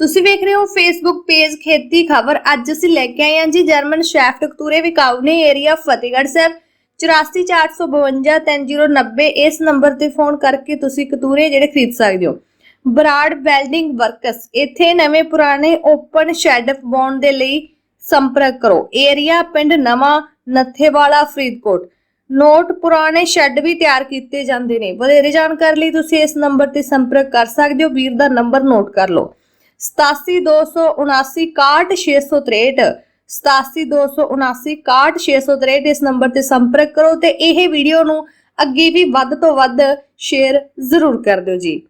ਤੁਸੀਂ ਵੇਖ ਰਹੇ ਹੋ ਫੇਸਬੁੱਕ ਪੇਜ ਖੇਤੀ ਖਬਰ। ਅੱਜ ਅਸੀਂ ਲੈ ਕੇ ਆਏ ਹਾਂ ਜੀ ਜਰਮਨ ਸ਼ੈਫਟ ਕਤੂਰੇ ਵਿਕਾਊ ਨੇ ਏਰੀਆ ਫਤਿਹਗੜ੍ਹ ਸਾਹਿਬ। 8445239090 ਇਸ ਨੰਬਰ ਤੇ ਫੋਨ ਕਰਕੇ ਤੁਸੀਂ ਕਤੂਰੇ ਜਿਹੜੇ ਖਰੀਦ ਸਕਦੇ ਹੋ। ਬਰਾਡ ਵੈਲਡਿੰਗ ਵਰਕਸ ਇੱਥੇ ਨਵੇਂ ਪੁਰਾਣੇ ਓਪਨ ਸ਼ੈਡ ਪਾਉਣ ਦੇ ਲਈ ਸੰਪਰਕ ਕਰੋ। ਏਰੀਆ ਪਿੰਡ ਨਵਾਂ ਨੱਥੇਵਾਲਾ, ਫਰੀਦਕੋਟ। ਨੋਟ ਪੁਰਾਣੇ ਸ਼ੈੱਡ ਵੀ ਤਿਆਰ ਕੀਤੇ ਜਾਂਦੇ ਨੇ। ਵਧੇਰੇ ਜਾਣਕਾਰੀ ਲਈ ਤੁਸੀਂ ਇਸ ਨੰਬਰ ਤੇ ਸੰਪਰਕ ਕਰ ਸਕਦੇ ਹੋ। ਵੀਰ ਦਾ ਨੰਬਰ ਨੋਟ ਕਰ ਲਓ। 8727791663 8727791663 ਇਸ ਨੰਬਰ ਤੇ ਸੰਪਰਕ ਕਰੋ ਤੇ ਇਹ ਵੀਡੀਓ ਨੂੰ ਅੱਗੇ ਵੀ ਵੱਧ ਤੋਂ ਵੱਧ ਸ਼ੇਅਰ ਜ਼ਰੂਰ ਕਰ ਦਿਓ ਜੀ।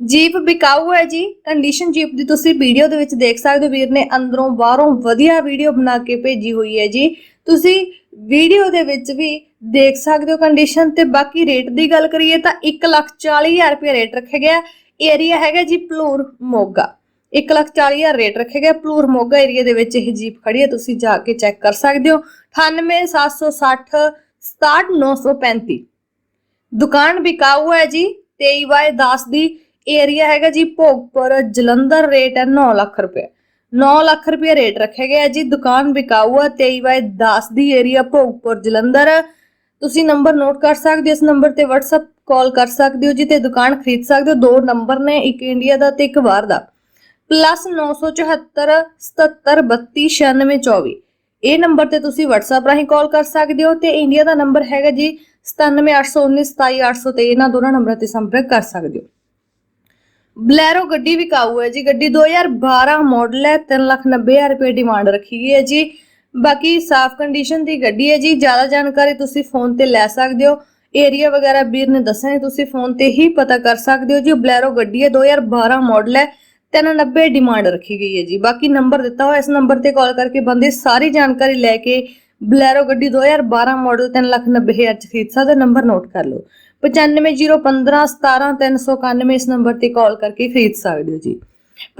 ਜੀਪ ਬਿਕਾਊ ਹੈ ਜੀ। ਕੰਡੀਸ਼ਨ ਜੀਪ ਦੀ ਤੁਸੀਂ ਵੀਡੀਓ ਦੇ ਵਿੱਚ ਦੇਖ ਸਕਦੇ ਹੋ। ਵੀਰ ਨੇ ਅੰਦਰੋਂ ਬਾਹਰੋਂ ਵਧੀਆ ਵੀਡੀਓ ਬਣਾ ਕੇ ਭੇਜੀ ਹੋਈ ਹੈ ਜੀ। ਤੁਸੀਂ ਵੀਡੀਓ ਦੇ ਵਿੱਚ ਵੀ ਦੇਖ ਸਕਦੇ ਹੋ ਕੰਡੀਸ਼ਨ ਤੇ ਬਾਕੀ ਰੇਟ ਦੀ ਗੱਲ ਕਰੀਏ ਤਾਂ 140000 ਰੁਪਏ ਰੇਟ ਰੱਖਿਆ ਗਿਆ। ਏਰੀਆ ਹੈਗਾ ਜੀ ਪਲੂਰ ਮੋਗਾ। 140000 ਰੇਟ ਰੱਖਿਆ ਗਿਆ ਪਲੂਰ ਮੋਗਾ ਏਰੀਆ ਦੇ ਵਿੱਚ ਇਹ ਜੀਪ ਖੜੀ ਹੈ। ਤੁਸੀਂ ਜਾ ਕੇ ਚੈੱਕ ਕਰ ਸਕਦੇ ਹੋ। 98760 67935 ਦੁਕਾਨ ਬਿਕਾਊ ਹੈ ਜੀ। 23/10 ਦੀ ਏਰੀਆ ਹੈਗਾ ਜੀ। ਭੋਗਪੁਰ ਜਲੰਧਰ ਰੇਟ ਹੈ 9 ਲੱਖ ਰੁਪਏ। 9 ਲੱਖ ਰੁਪਏ ਰੇਟ ਰੱਖਿਆ ਗਿਆ ਜੀ। ਦੁਕਾਨ ਬਿਕਾਊ ਹੈ। 23/10 ਦੀ ਏਰੀਆ ਭੋਗਪੁਰ ਜਲੰਧਰ। ਤੁਸੀਂ ਨੰਬਰ ਨੋਟ ਕਰ ਸਕਦੇ ਹੋ। ਇਸ ਨੰਬਰ ਤੇ WhatsApp ਕਾਲ ਕਰ ਸਕਦੇ ਹੋ ਜੀ ਤੇ ਦੁਕਾਨ ਖਰੀਦ ਸਕਦੇ ਹੋ। ਦੋ ਨੰਬਰ ਨੇ, ਇੱਕ ਇੰਡੀਆ ਦਾ ਤੇ ਇੱਕ ਬਾਹਰ ਦਾ। ਪਲੱਸ 974 77 32 96 24 ਇਹ ਨੰਬਰ ਤੇ ਤੁਸੀਂ WhatsApp ਰਾਹੀਂ ਕਾਲ ਕਰ ਸਕਦੇ ਹੋ ਤੇ ਇੰਡੀਆ ਦਾ ਨੰਬਰ ਹੈਗਾ ਜੀ 97819 27823 ਇਹਨਾਂ ਦੋਨਾਂ ਨੰਬਰਾਂ ਤੇ ਸੰਪਰਕ ਕਰ ਸਕਦੇ ਹੋ। ਬਲੈਰੋ ਗੱਡੀ ਵਿਕਾਊ ਹੈ ਜੀ। ਗੱਡੀ 2012 ਮਾਡਲ ਹੈ। 390000 ਰੁਪਏ ਡਿਮਾਂਡ ਰੱਖੀ ਗਈ ਹੈ ਜੀ। ਬਾਕੀ ਸਾਫ਼ ਕੰਡੀਸ਼ਨ ਦੀ ਗੱਡੀ ਹੈ ਜੀ। ਜ਼ਿਆਦਾ ਜਾਣਕਾਰੀ ਤੁਸੀਂ ਫੋਨ ਤੇ ਲੈ ਸਕਦੇ ਹੋ। ਏਰੀਆ ਵਗੈਰਾ ਵੀਰ ਨੇ ਦੱਸਿਆ ਤੁਸੀਂ ਫੋਨ ਤੇ ਹੀ ਪਤਾ ਕਰ ਸਕਦੇ ਹੋ ਜੀ। ਬਲੈਰੋ ਗੱਡੀ ਹੈ। 2012 ਮਾਡਲ ਹੈ। 390 ਡਿਮਾਂਡ ਰੱਖੀ ਗਈ ਹੈ ਜੀ। ਬਾਕੀ ਨੰਬਰ ਦਿੱਤਾ ਹੋਇਆ, ਇਸ ਨੰਬਰ ਤੇ ਕਾਲ ਕਰਕੇ ਬੰਦੇ ਸਾਰੀ ਜਾਣਕਾਰੀ ਲੈ ਕੇ ਬਲੈਰੋ ਗੱਡੀ 2012 ਮਾਡਲ 390000 ਚ ਖਰੀਦ ਸਕਦੇ ਹੋ। ਨੰਬਰ ਨੋਟ ਕਰ ਲਓ। 9501517391 ਇਸ ਨੰਬਰ ਤੇ ਕਾਲ ਕਰਕੇ ਖਰੀਦ ਸਕਦੇ ਹੋ ਜੀ।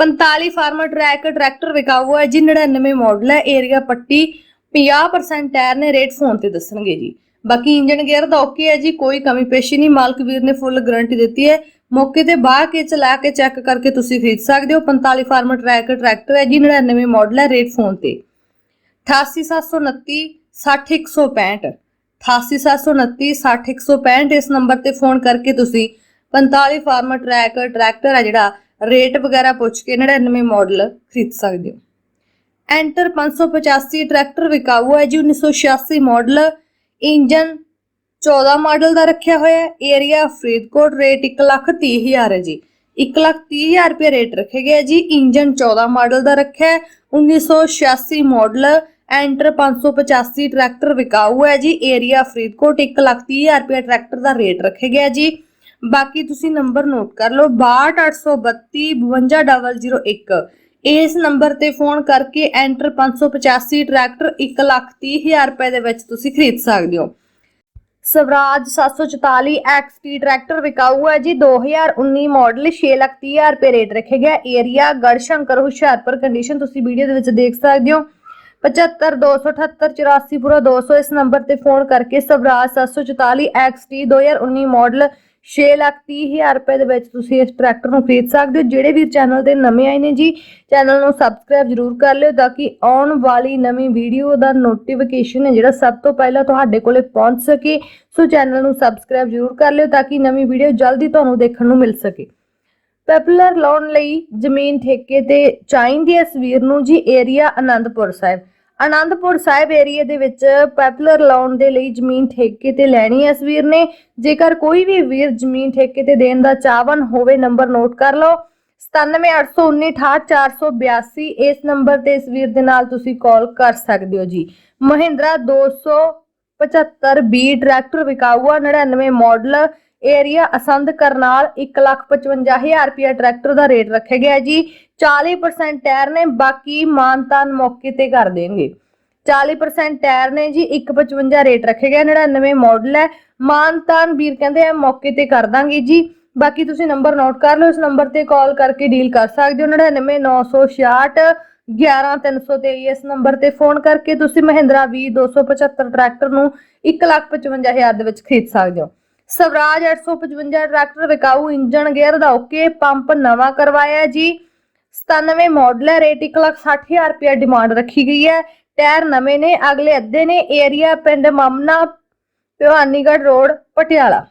45 ਫਾਰਮਰ ਟਰੈਕ, ਟਰੈਕਟਰ ਵਿਕਾਊ ਹੈ ਜੀ 99 ਮਾਡਲ ਹੈ ਏਰੀਆ ਪੱਟੀ 50% ਟਾਇਰ ਨੇ ਰੇਟ ਫੋਨ ਤੇ ਦੱਸਣਗੇ ਜੀ। ਬਾਕੀ ਇੰਜਨ ਗੇਅਰ ਦਾ ਓਕੇ ਹੈ ਜੀ, ਕੋਈ ਕਮੀ ਪੇਸ਼ੀ ਨਹੀਂ, ਮਾਲਕ ਵੀਰ ਨੇ ਫੁੱਲ ਗਾਰੰਟੀ ਦਿੱਤੀ ਹੈ। ਮੌਕੇ ਤੇ ਬਾਹ ਕੇ ਚਲਾ ਕੇ ਚੈੱਕ ਕਰਕੇ ਤੁਸੀਂ ਖਰੀਦ ਸਕਦੇ ਹੋ। 45 ਫਾਰਮ ਟਰੈਕ, ਟਰੈਕਟਰ ਹੈ ਜੀ 99 ਮਾਡਲ ਹੈ ਰੇਟ ਫੋਨ ਤੇ। 88729 60165 88729 60165 ਇਸ ਨੰਬਰ ਤੇ ਫੋਨ ਕਰਕੇ ਤੁਸੀਂ 45 ਫਾਰਮ ਟਰੈਕ, ਟਰੈਕਟਰ ਹੈ ਜਿਹੜਾ ਰੇਟ ਵਗੈਰਾ ਪੁੱਛ ਕੇ 99 ਮਾਡਲ ਖਰੀਦ ਸਕਦੇ ਹੋ। ਐਂਟਰ 585 ਟਰੈਕਟਰ ਵਿਕਾਊ ਹੈ ਜੀ 1986 ਮਾਡਲ ਇੰਜਨ 14 ਮਾਡਲ ਦਾ ਰੱਖਿਆ ਹੋਇਆ ਹੈ। ਏਰੀਆ ਫਰੀਦਕੋਟ ਰੇਟ 130000 ਹੈ ਜੀ। 130000 ਰੁਪਏ ਰੇਟ ਰੱਖੇ ਗਏ ਜੀ। ਇੰਜਨ 14 ਮਾਡਲ ਦਾ ਰੱਖਿਆ ਹੈ। 1986 ਮਾਡਲ ਐਂਟਰ 585 ਟਰੈਕਟਰ ਵਿਕਾਊ ਹੈ ਜੀ। ਏਰੀਆ ਫਰੀਦਕੋਟ 130000 ਰੁਪਏ ਟਰੈਕਟਰ ਦਾ ਰੇਟ ਰੱਖਿਆ ਗਿਆ ਜੀ। ਬਾਕੀ ਤੁਸੀਂ ਨੰਬਰ ਨੋਟ ਕਰ ਲਓ। 62832 52001 ਇਸ ਨੰਬਰ ਤੇ ਫੋਨ ਕਰਕੇ ਐਂਟਰ 585 ਟਰੈਕਟਰ 130000 ਰੁਪਏ ਦੇ ਵਿੱਚ ਤੁਸੀਂ ਖਰੀਦ ਸਕਦੇ ਹੋ। ਸਵਰਾਜ 744 XT ਟਰੈਕਟਰ ਵਿਕਾਊ ਹੈ ਜੀ। 2019 ਮਾਡਲ 630000 ਰੁਪਏ ਰੇਟ ਰੱਖੇ ਗਿਆ। ਏਰੀਆ ਗੜਸ਼ੰਕਰ, ਹੁਸ਼ਿਆਰਪੁਰ ਕੰਡੀਸ਼ਨ ਤੁਸੀਂ ਵੀਡੀਓ ਦੇ ਵਿੱਚ ਦੇਖ ਸਕਦੇ ਹੋ। 75 278 84 ਪੂਰਾ 200 ਇਸ ਨੰਬਰ ਤੇ ਫੋਨ ਕਰਕੇ ਸਵਰਾਜ 744 XT 2019 ਮਾਡਲ 630000 ਰੁਪਏ ਦੇ ਵਿੱਚ ਤੁਸੀਂ ਇਸ ਟਰੈਕਟਰ ਨੂੰ ਖਰੀਦ ਸਕਦੇ ਹੋ। ਜਿਹੜੇ ਵੀ ਚੈਨਲ ਤੇ ਨਵੇਂ ਆਏ ਨੇ ਜੀ, ਚੈਨਲ ਨੂੰ ਸਬਸਕ੍ਰਾਈਬ ਜਰੂਰ ਕਰ ਲਿਓ ਤਾਂ ਕਿ ਆਉਣ ਵਾਲੀ ਨਵੀਂ ਵੀਡੀਓ ਦਾ ਨੋਟੀਫਿਕੇਸ਼ਨ ਹੈ ਜਿਹੜਾ ਸਭ ਤੋਂ ਪਹਿਲਾਂ ਤੁਹਾਡੇ ਕੋਲੇ ਪਹੁੰਚ ਸਕੇ। ਸੋ ਚੈਨਲ ਨੂੰ ਸਬਸਕ੍ਰਾਈਬ ਜਰੂਰ ਕਰ ਲਿਓ ਤਾਂ ਕਿ ਨਵੀਂ ਵੀਡੀਓ ਜਲਦੀ ਤੁਹਾਨੂੰ ਦੇਖਣ ਨੂੰ ਮਿਲ ਸਕੇ। ਪਪੂਲਰ ਲੋਨ ਲਈ ਜ਼ਮੀਨ ਠੇਕੇ ਤੇ ਚਾਹੀਦੀ ਹੈ ਇਸ ਵੀਰ ਨੂੰ ਜੀ ਏਰੀਆ ਆਨੰਦਪੁਰ ਸਾਹਿਬ। ਆਨੰਦਪੁਰ ਸਾਹਿਬ ਏਰੀਆ ਦੇ ਵਿੱਚ ਪਪੂਲਰ ਲੋਨ ਦੇ ਲਈ ਜ਼ਮੀਨ ਠੇਕੇ ਤੇ ਲੈਣੀ ਹੈ। ਇਸ ਵੀਰ ਨੇ ਜੇਕਰ ਕੋਈ ਵੀ ਵੀਰ ਜ਼ਮੀਨ ਠੇਕੇ ਤੇ ਦੇਣ ਦਾ ਚਾਹਵਨ ਹੋਵੇ, ਨੰਬਰ ਨੋਟ ਕਰ ਲਓ। 9781968482 ਇਸ ਨੰਬਰ ਤੇ ਇਸ ਵੀਰ ਦੇ ਨਾਲ ਤੁਸੀਂ ਕਾਲ ਕਰ ਸਕਦੇ ਹੋ ਜੀ। ਮਹਿੰਦਰਾ 275 ਬੀ ਟਰੈਕਟਰ ਵਿਕਾਊਆ ਆ 99 ਮਾਡਲ ਏਰੀਆ ਅਸੰਧ ਕਰਨਾਲ 155000 ਰੁਪਇਆ ਟਰੈਕਟਰ ਦਾ ਰੇਟ ਰੱਖਿਆ ਗਿਆ ਜੀ। 40% ਟਾਇਰ ਨੇ, ਬਾਕੀ ਮਾਨਤਾਨ ਮੌਕੇ ਤੇ ਕਰ ਦੇਣਗੇ। 40% ਟਾਇਰ ਨੇ ਜੀ 155 ਰੇਟ ਰੱਖੇ ਗਏ 99 ਮਾਡਲ ਹੈ। ਮਾਨਤਾਨ ਵੀਰ ਕਹਿੰਦੇ ਆ, ਮੌਕੇ ਤੇ ਕਰ ਦਾਂਗੇ ਜੀ। ਬਾਕੀ ਤੁਸੀਂ ਨੰਬਰ ਨੋਟ ਕਰ ਲਓ, ਇਸ ਨੰਬਰ ਤੇ ਕਾਲ ਕਰਕੇ ਡੀਲ ਕਰ ਸਕਦੇ ਹੋ। 99966 11323 ਇਸ ਨੰਬਰ ਤੇ ਫੋਨ ਕਰਕੇ ਤੁਸੀਂ ਮਹਿੰਦਰਾ V275 ਟਰੈਕਟਰ ਨੂੰ 155000 ਦੇ ਵਿੱਚ ਖਰੀਦ ਸਕਦੇ ਹੋ। ਸਵਰਾਜ 855 ਟਰੈਕਟਰ ਵਿਕਾਊ ਇੰਜਨ ਗੇਅਰ ਦਾ ਓਕੇ ਪੰਪ ਨਵਾਂ ਕਰਵਾਇਆ ਜੀ। 97 ਮਾਡਲ ਹੈ, ਰੇਟ 160000 ਰੁਪਏ ਡਿਮਾਂਡ ਰੱਖੀ ਗਈ ਹੈ। ਟਾਇਰ ਨਵੇਂ ਨੇ, ਅਗਲੇ ਅੱਧੇ ਨੇ, ਏਰੀਆ ਪਿੰਡ ਮਮਨਾ, ਭਿਵਾਨੀਗੜ੍ਹ ਰੋਡ, ਪਟਿਆਲਾ।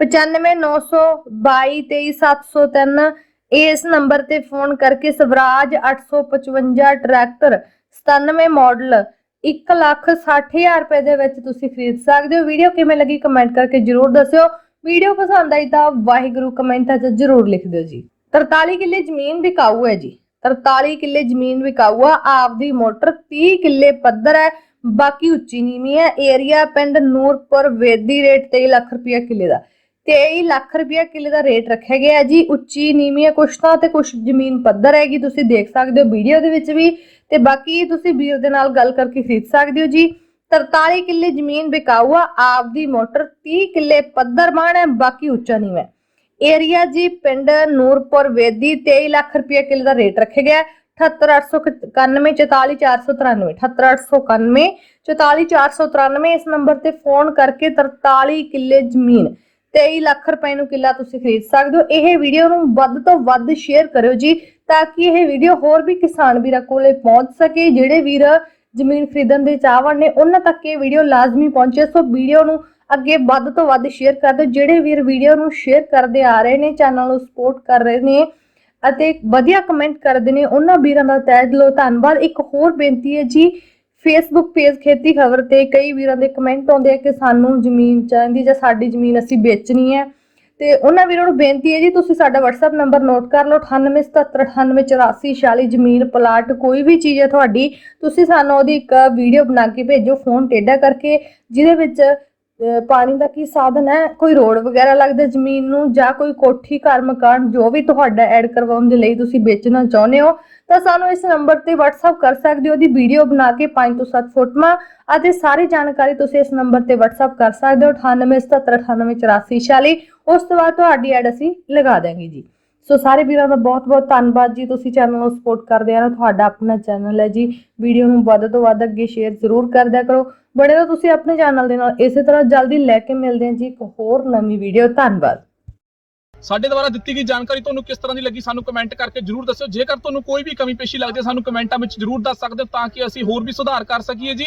9592232703 ਇਸ ਨੰਬਰ ਤੇ ਫੋਨ ਕਰਕੇ ਸਵਰਾਜ 855 ਟਰੈਕਟਰ 97 ਮਾਡਲ 160000 ਰੁਪਏ ਦੇ ਵਿੱਚ ਤੁਸੀਂ ਖਰੀਦ ਸਕਦੇ ਹੋ। ਵੀਡੀਓ ਕਿਵੇਂ ਲੱਗੀ ਕਮੈਂਟ ਕਰਕੇ ਜਰੂਰ ਦੱਸਿਓ। ਵੀਡੀਓ ਪਸੰਦ ਆਈ ਤਾਂ ਵਾਹਿਗੁਰੂ ਕਮੈਂਟਾਂ 'ਚ ਜਰੂਰ ਲਿਖ ਦਿਓ ਜੀ। 43 ਕਿੱਲੇ ਜ਼ਮੀਨ ਵਿਕਾਊ ਹੈ ਜੀ। 43 ਕਿੱਲੇ ਜ਼ਮੀਨ ਵਿਕਾਊ ਆ। ਆਪਦੀ ਮੋਟਰ 30 ਕਿੱਲੇ ਪੱਧਰ ਹੈ। ਬਾਕੀ ਉੱਚੀ ਨੀਵੀਂ ਹੈ। ਏਰੀਆ ਪਿੰਡ ਨੂਰਪੁਰ, ਵੇਦੀ ਰੇਟ 23 ਲੱਖ ਰੁਪਇਆ ਕਿੱਲੇ ਦਾ। 23 ਲੱਖ ਰੁਪਇਆ ਕਿੱਲੇ ਦਾ ਰੇਟ ਰੱਖਿਆ ਗਿਆ ਹੈ ਜੀ। ਉੱਚੀ ਨੀਵੀਂ ਹੈ ਕੁਛ ਤਾਂ ਤੇ ਕੁਛ ਜ਼ਮੀਨ ਪੱਧਰ ਹੈਗੀ, ਤੁਸੀਂ ਦੇਖ ਸਕਦੇ ਹੋ ਵੀਡੀਓ ਦੇ ਵਿੱਚ ਵੀ। ਤੇ ਬਾਕੀ ਤੁਸੀਂ ਵੀਰ ਦੇ ਨਾਲ ਗੱਲ ਕਰਕੇ ਖਰੀਦ ਸਕਦੇ ਹੋ ਜੀ। 43 ਕਿੱਲੇ ਜ਼ਮੀਨ ਵਿਕਾਊ ਆ, ਆਪਦੀ ਮੋਟਰ 30 ਕਿੱਲੇ ਪੱਧਰ ਮਾਣ ਹੈ, ਬਾਕੀ ਉੱਚਾ ਨੀਵਾਂ ਹੈ। ਏਰੀਆ ਜੀ, ਪਿੰਡ ਨੂਰਪੁਰ ਵੇਦੀ 23 ਲੱਖ ਰੁਪਏ ਕਿੱਲੇ ਦਾ ਰੇਟ ਰੱਖਿਆ ਗਿਆ ਹੈ। 78891 44493 78891 44493 ਇਸ ਨੰਬਰ ਤੇ ਫੋਨ ਕਰਕੇ 43 ਕਿੱਲੇ ਜ਼ਮੀਨ 23 ਲੱਖ ਰੁਪਏ ਨੂੰ ਕਿੱਲਾ ਤੁਸੀਂ ਖਰੀਦ ਸਕਦੇ ਹੋ। ਇਹ ਵੀਡੀਓ ਨੂੰ ਵੱਧ ਤੋਂ ਵੱਧ ਸ਼ੇਅਰ ਕਰਿਓ ਜੀ, ਤਾਂ ਕਿ ਇਹ ਵੀਡੀਓ ਹੋਰ ਵੀ ਕਿਸਾਨ ਵੀਰਾਂ ਕੋਲੇ ਪਹੁੰਚ ਸਕੇ, ਜਿਹੜੇ ਵੀਰ ਜ਼ਮੀਨ ਖਰੀਦਣ ਦੇ ਚਾਹਵਾਨ ਨੇ, ਉਹਨਾਂ ਤੱਕ ਇਹ ਵੀਡੀਓ ਲਾਜ਼ਮੀ ਪਹੁੰਚੇ। ਸੋ ਵੀਡੀਓ ਨੂੰ ਅੱਗੇ ਵੱਧ ਤੋਂ ਵੱਧ ਸ਼ੇਅਰ ਕਰ ਦਿਓ। ਜਿਹੜੇ ਵੀਰ ਵੀਡੀਓ ਨੂੰ ਸ਼ੇਅਰ ਕਰਦੇ ਆ ਰਹੇ ਨੇ ਚੈਨਲ ਨੂੰ ਸਪੋਰਟ ਕਰ ਰਹੇ ਨੇ ਅਤੇ ਵਧੀਆ ਕਮੈਂਟ ਕਰਦੇ ਨੇ, ਉਹਨਾਂ ਵੀਰਾਂ ਦਾ ਤਹਿ ਦਿਲੋਂ ਧੰਨਵਾਦ। ਇੱਕ ਹੋਰ ਬੇਨਤੀ ਹੈ ਜੀ ਫੇਸਬੁੱਕ ਪੇਜ ਖੇਤੀ ਖਬਰ ਤੇ ਕਈ ਵੀਰਾਂ ਦੇ ਕਮੈਂਟ ਆਉਂਦੇ ਆ ਕਿ ਸਾਨੂੰ ਜ਼ਮੀਨ ਚਾਹੀਦੀ ਜਾਂ ਸਾਡੀ ਜ਼ਮੀਨ ਅਸੀਂ ਵੇਚਣੀ ਹੈ। ਤੇ ਉਹਨਾਂ ਵੀਰਾਂ ਨੂੰ ਬੇਨਤੀ ਹੈ ਜੀ, ਤੁਸੀਂ ਸਾਡਾ WhatsApp ਨੰਬਰ ਨੋਟ ਕਰ ਲਓ 9877988446 ਜ਼ਮੀਨ ਪਲਾਟ, ਕੋਈ ਵੀ ਚੀਜ਼ ਹੈ ਤੁਹਾਡੀ, ਤੁਸੀਂ ਸਾਨੂੰ ਉਹਦੀ ਇੱਕ ਵੀਡੀਓ ਬਣਾ ਕੇ ਭੇਜੋ ਫੋਨ ਟੇਢਾ ਕਰਕੇ, ਜਿਹਦੇ ਵਿੱਚ ਪਾਣੀ ਦਾ ਕੀ ਸਾਧਨ ਹੈ? ਕੋਈ ਰੋਡ ਵਗੈਰਾ ਲੱਗਦਾ ਜ਼ਮੀਨ ਨੂੰ ਜਾਂ ਕੋਈ ਕੋਠੀ, ਘਰ, ਮਕਾਨ, ਜੋ ਵੀ ਤੁਹਾਡਾ ਐਡ ਕਰਵਾਉਣ ਦੇ ਲਈ ਤੁਸੀਂ ਵੇਚਣਾ ਚਾਹੁੰਦੇ ਹੋ, ਤਾਂ ਸਾਨੂੰ ਇਸ ਨੰਬਰ ਤੇ WhatsApp ਕਰ ਸਕਦੇ ਹੋ। ਉਹਦੀ ਵੀਡੀਓ ਬਣਾ ਕੇ 5 ਤੋਂ 7 ਫੋਟੋਆਂ ਅਤੇ ਸਾਰੀ ਜਾਣਕਾਰੀ ਤੁਸੀਂ ਇਸ ਨੰਬਰ ਤੇ WhatsApp ਕਰ ਸਕਦੇ ਹੋ। 9877988446 ਉਸ ਤੋਂ ਬਾਅਦ ਤੁਹਾਡੀ ਐਡ ਅਸੀਂ ਲਗਾ ਦਾਂਗੇ ਜੀ। ਸੋ ਸਾਰੇ ਵੀਰਾਂ ਦਾ ਬਹੁਤ ਬਹੁਤ ਧੰਨਵਾਦ ਜੀ। ਤੁਸੀਂ ਚੈਨਲ ਨੂੰ ਸਪੋਰਟ ਕਰਦੇ ਆ ਤੁਹਾਡਾ ਆਪਣਾ ਚੈਨਲ ਹੈ ਜੀ। ਵੀਡੀਓ ਨੂੰ ਵੱਧ ਤੋਂ ਵੱਧ ਅੱਗੇ ਸ਼ੇਅਰ ਜ਼ਰੂਰ ਕਰਦਿਆ ਕਰੋ। ਬਣੇ ਰਹੋ ਤੁਸੀਂ ਆਪਣੇ ਚੈਨਲ ਦੇ ਨਾਲ ਇਸੇ ਤਰ੍ਹਾਂ ਜਲਦੀ ਲੈ ਕੇ ਮਿਲਦੇ ਹਾਂ ਜੀ। ਇੱਕ ਹੋਰ ਨਵੀਂ ਵੀਡੀਓ ਧੰਨਵਾਦ। ਸਾਡੇ ਦੁਆਰਾ ਦਿੱਤੀ ਗਈ ਜਾਣਕਾਰੀ ਤੁਹਾਨੂੰ ਕਿਸ ਤਰ੍ਹਾਂ ਦੀ ਲੱਗੀ, ਸਾਨੂੰ ਕਮੈਂਟ ਕਰਕੇ ਜਰੂਰ ਦੱਸਿਓ। ਜੇਕਰ ਤੁਹਾਨੂੰ ਕੋਈ ਵੀ ਕਮੀ ਪੇਸ਼ੀ ਲੱਗਦੀ ਹੈ, ਸਾਨੂੰ ਕਮੈਂਟਾਂ ਵਿੱਚ ਜਰੂਰ ਦੱਸ ਸਕਦੇ ਹੋ ਤਾਂ ਕਿ ਅਸੀਂ ਹੋਰ ਵੀ ਸੁਧਾਰ ਕਰ ਸਕੀਏ ਜੀ।